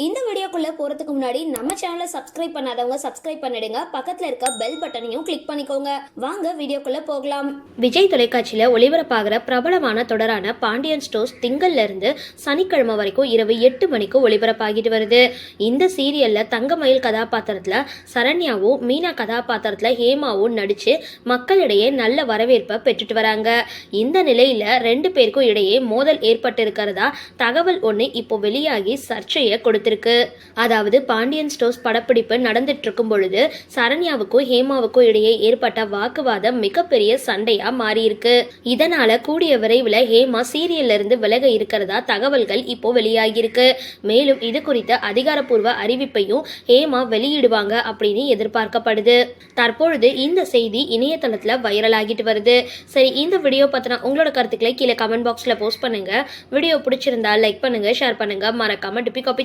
இந்த வீடியோக்குள்ள போறதுக்கு முன்னாடி நம்ம சேனலை சப்ஸ்கிரைப் பண்ணாதவங்க சப்ஸ்கிரைப் பண்ணிடுங்க. பக்கத்துல இருக்க பெல் பட்டனையும் கிளிக் பண்ணிக்கோங்க. வாங்க வீடியோக்குள்ள போகலாம். விஜய் தொலைக்காட்சியில ஒளிபரப்பாகிற பிரபலமான தொடரான பாண்டியன் ஸ்டோர்ஸ் திங்கள்லேருந்து சனிக்கிழமை வரைக்கும் இரவு எட்டு மணிக்கு ஒளிபரப்பாகிட்டு வருது. இந்த சீரியல்ல தங்கமயில் கதாபாத்திரத்துல சரண்யாவும் மீனா கதாபாத்திரத்துல ஹேமாவும் நடிச்சு மக்களிடையே நல்ல வரவேற்பை பெற்றுட்டு வராங்க. இந்த நிலையில ரெண்டு பேருக்கும் இடையே மோதல் ஏற்பட்டு இருக்கிறதா தகவல் ஒன்று இப்போ வெளியாகி சர்ச்சையை கொடுத்து கொடுத்துருக்கு அதாவது பாண்டியன் ஸ்டோர்ஸ் படப்பிடிப்பு நடந்துட்டு இருக்கும் பொழுது சரண்யாவுக்கும் ஹேமாவுக்கும் இடையே ஏற்பட்ட வாக்குவாதம் மிகப்பெரிய சண்டையா மாறியிருக்கு. இதனால கூடிய விரைவில் ஹேமா சீரியல்ல இருந்து விலக இருக்கிறதா தகவல்கள் இப்போ வெளியாகியிருக்கு. மேலும் இது குறித்த அதிகாரப்பூர்வ அறிவிப்பையும் ஹேமா வெளியிடுவாங்க அப்படின்னு எதிர்பார்க்கப்படுது. தற்பொழுது இந்த செய்தி இணையதளத்துல வைரல் ஆகிட்டு வருது. சரி இந்த வீடியோ பத்தின உங்களோட கருத்துக்களை கீழே கமெண்ட் பாக்ஸ்ல போஸ்ட் பண்ணுங்க. வீடியோ பிடிச்சிருந்தா லைக் பண்ணுங்க ஷேர் பண்ணுங்க. மறக்காம டிபி காபி